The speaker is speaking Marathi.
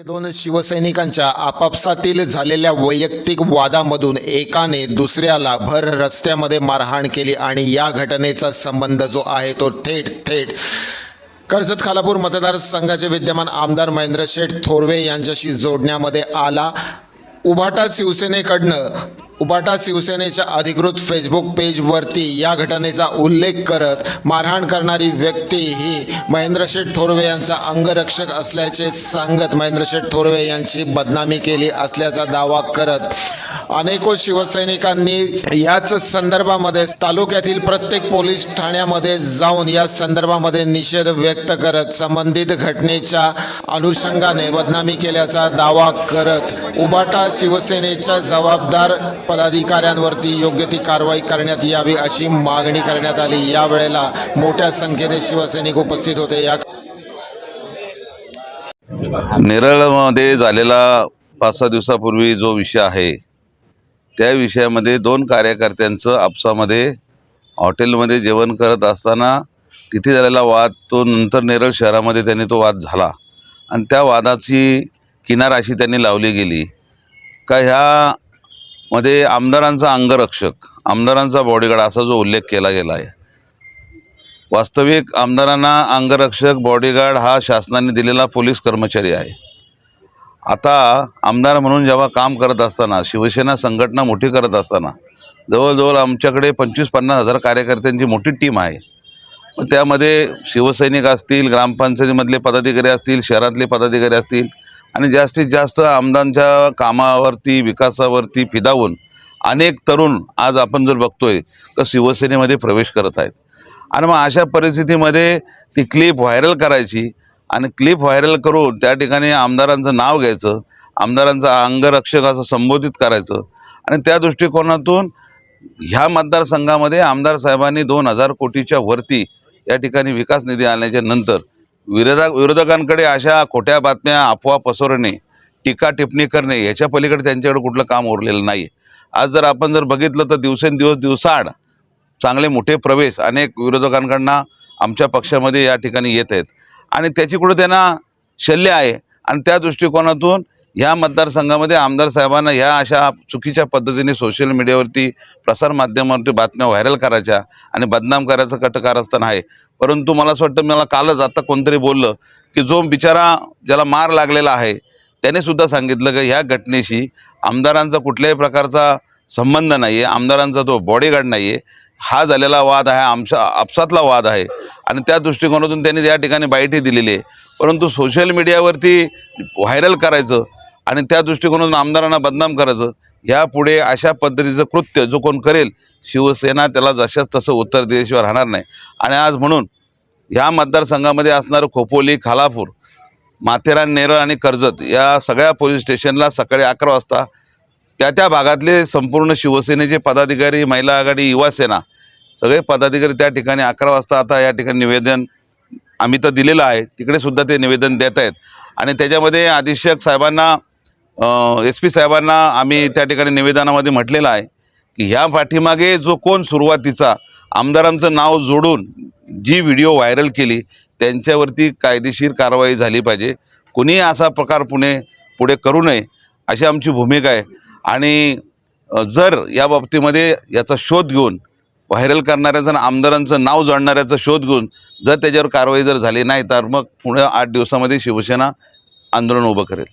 ते दोन शिवसैनिकांच्या आपापसातील झालेल्या वैयक्तिक वादामधून एकाने दुसऱ्याला भर रस्त्यामध्ये मारहाण केली आणि या घटनेचा संबंध जो आहे तो थेट थेट. कर्जत खालापूर मतदारसंघाचे विद्यमान आमदार महेंद्र शेठ थोरवे यांच्याशी जोडण्यामध्ये आला. उभाटा शिवसेनेकडनं उबाटा शिवसेनेच्या अधिकृत फेसबुक पेजवरती या घटनेचा उल्लेख करत मारहाण करणारी व्यक्ती ही महेंद्रशेठ थोरवे यांचा अंगरक्षक असल्याचे सांगत महेंद्रशेठ थोरवे यांची बदनामी केली असल्याचा दावा करत अनेको शिवसैनिकांनी याच संदर्भामध्ये तालुक्यातील प्रत्येक पोलीस ठाण्यामध्ये जाऊन या संदर्भामध्ये निषेध व्यक्त करत संबंधित घटनेच्या अनुषंगाने बदनामी केल्याचा दावा करत उबाटा शिवसेनेच्या जबाबदार पदाधिकाऱ्यांवरती योग्य ती कारवाई करण्यात यावी अशी मागणी करण्यात आली. यावेळेला मोठ्या संख्येने शिवसैनिक उपस्थित होते. या नेरळमध्ये झालेला पाच सहा दिवसापूर्वी जो विषय आहे त्या विषयामध्ये दोन कार्यकर्त्यांचं आपसामध्ये हॉटेलमध्ये जेवण करत असताना तिथे झालेला वाद तो नंतर नेरळ शहरामध्ये त्यांनी तो वाद झाला. आणि त्या वादाची किनार अशी त्यांनी लावली गेली. का ह्या मध्ये आमदारांचा अंगरक्षक आमदारांचा बॉडीगार्ड असा जो उल्लेख केला गेला आहे. वास्तविक आमदारांना अंगरक्षक बॉडीगार्ड हा शासनाने दिलेला पोलीस कर्मचारी आहे. आता आमदार म्हणून जेव्हा काम करत असताना शिवसेना संघटना मोठी करत असताना जवळजवळ आमच्याकडे पंचवीस पन्नास हजार कार्यकर्त्यांची मोठी टीम आहे. त्यामध्ये शिवसैनिक असतील ग्रामपंचायतीमधले पदाधिकारी असतील शहरातले पदाधिकारी असतील आणि जास्तीत जास्त आमदारांच्या कामावरती विकासावरती फिदावून अनेक तरुण आज आपण जर बघतोय तर शिवसेनेमध्ये प्रवेश करत आहेत. आणि मग अशा परिस्थितीमध्ये ती क्लिप व्हायरल करायची आणि क्लिप व्हायरल करून त्या ठिकाणी आमदारांचं नाव घ्यायचं आमदारांचा अंगरक्षक असं संबोधित करायचं आणि त्या दृष्टिकोनातून ह्या मतदारसंघामध्ये आमदार साहेबांनी दोन हजार कोटीच्या वरती या ठिकाणी विकास निधी आणल्याच्या नंतर विरोधा विरोधकांकडे अशा खोट्या बातम्या अफवा पसरणे टीका टिप्पणी करणे याच्या पलीकडे त्यांच्याकडे कुठलं काम उरलेलं नाही. आज जर आपण जर बघितलं तर दिवसेंदिवस दिवसाआड चांगले मोठे प्रवेश अनेक विरोधकांकडनं आमच्या पक्षामध्ये या ठिकाणी येत आहेत. आणि त्याची कुठं त्यांना शल्य आहे. आणि त्या दृष्टिकोनातून ह्या मतदारसंघामध्ये आमदार साहेबांना ह्या अशा चुकीच्या पद्धतीने सोशल मीडियावरती प्रसारमाध्यमावरती बातम्या व्हायरल करायच्या आणि बदनाम करायचं कटकारस्थान आहे. परंतु मला असं वाटतं मला कालच आता कोणतरी बोललं की जो बिचारा ज्याला मार लागलेला आहे त्याने सुद्धा सांगितलं की ह्या घटनेशी आमदारांचा कुठल्याही प्रकारचा संबंध नाही आहे आमदारांचा तो बॉडीगार्ड नाही आहे हा झालेला वाद आहे आमच्या आपसातला वाद आहे आणि त्या दृष्टिकोनातून त्यांनी या ठिकाणी बाईटही दिलेली आहे. परंतु सोशल मीडियावरती व्हायरल करायचं आणि त्या दृष्टिकोनातून आमदारांना बदनाम करायचं यापुढे अशा पद्धतीचं कृत्य जो कोण करेल शिवसेना त्याला जशाच तसं उत्तर दिल्याशिवाय राहणार नाही. आणि आज म्हणून ह्या मतदारसंघामध्ये असणारं खोपोली खालापूर माथेरान नेरळ आणि कर्जत या सगळ्या पोलीस स्टेशनला सकाळी अकरा वाजता त्या त्या भागातले संपूर्ण शिवसेनेचे पदाधिकारी महिला आघाडी युवासेना सगळे पदाधिकारी त्या ठिकाणी अकरा वाजता आता या ठिकाणी निवेदन आम्ही तर दिलेलं आहे. तिकडे सुद्धा ते निवेदन देत आहेत. आणि त्याच्यामध्ये अधीक्षक साहेबांना एस पी साहेबांना आम्ही त्या ठिकाणी निवेदनामध्ये म्हटलेलं आहे की ह्या पाठीमागे जो कोण सुरुवातीचा आमदारांचं नाव जोडून जी व्हिडिओ व्हायरल केली त्यांच्यावरती कायदेशीर कारवाई झाली पाहिजे. कुणीही असा प्रकार पुणे पुढे करू नये अशी आमची भूमिका आहे. आणि जर या बाबतीमध्ये याचा शोध घेऊन व्हायरल करणाऱ्याचं आमदारांचं नाव जोडणाऱ्याचा शोध घेऊन जर त्याच्यावर कारवाई जर झाली नाही तर मग पुढे आठ दिवसामध्ये शिवसेना आंदोलन उभं करेल.